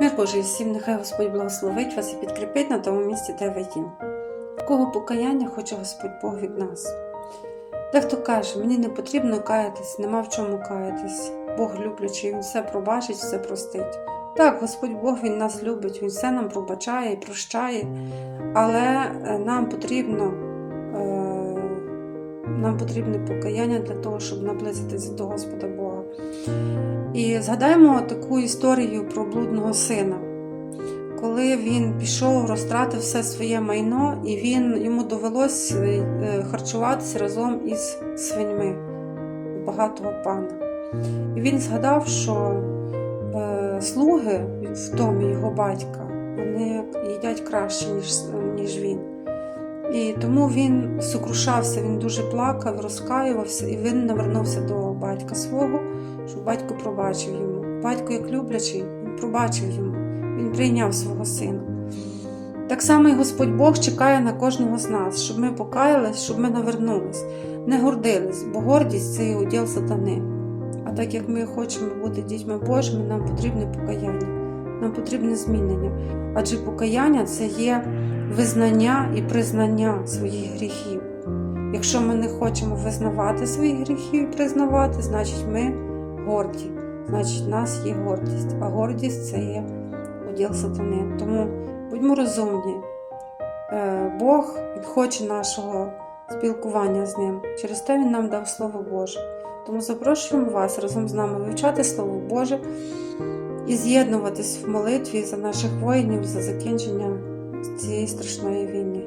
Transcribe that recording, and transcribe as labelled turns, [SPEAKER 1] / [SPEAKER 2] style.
[SPEAKER 1] Мир Божий всім, нехай Господь благословить вас і підкріпить на тому місці, де ви є. Кого покаяння хоче Господь Бог від нас. Дехто каже, мені не потрібно каятись, нема в чому каятись. Бог люблячий, Він все пробачить, все простить. Так, Господь Бог Він нас любить, Він все нам пробачає і прощає, але е, нам потрібно, е, нам потрібне покаяння для того, щоб наблизитися до Господа Бога. І згадаємо таку історію про блудного сина, коли він пішов, розтратив все своє майно, і він, йому довелось е, харчуватися разом із свиньми багатого пана. І він згадав, що е, слуги в домі його батька вони їдять краще, ніж, ніж він. І тому він сокрушався, він дуже плакав, розкаювався, і він навернувся до батька свого, щоб батько пробачив йому. Батько, як люблячий, він пробачив йому, він прийняв свого сина. Так само і Господь Бог чекає на кожного з нас, щоб ми покаялись, щоб ми навернулись, не гордились, бо гордість це є уділ сатани. А так як ми хочемо бути дітьми Божими, нам потрібне покаяння, нам потрібне змінення. Адже покаяння це є визнання і признання своїх гріхів. Якщо ми не хочемо визнавати своїх гріхів і признавати, значить ми горді, значить в нас є гордість, а гордість це є уділ сатани. Тому будьмо розумні. Е, Бог він хоче нашого спілкування з ним. Через те Він нам дав Слово Боже. Тому запрошуємо вас разом з нами вивчати Слово Боже і з'єднуватись в молитві за наших воїнів, за закінчення цієї страшної війни.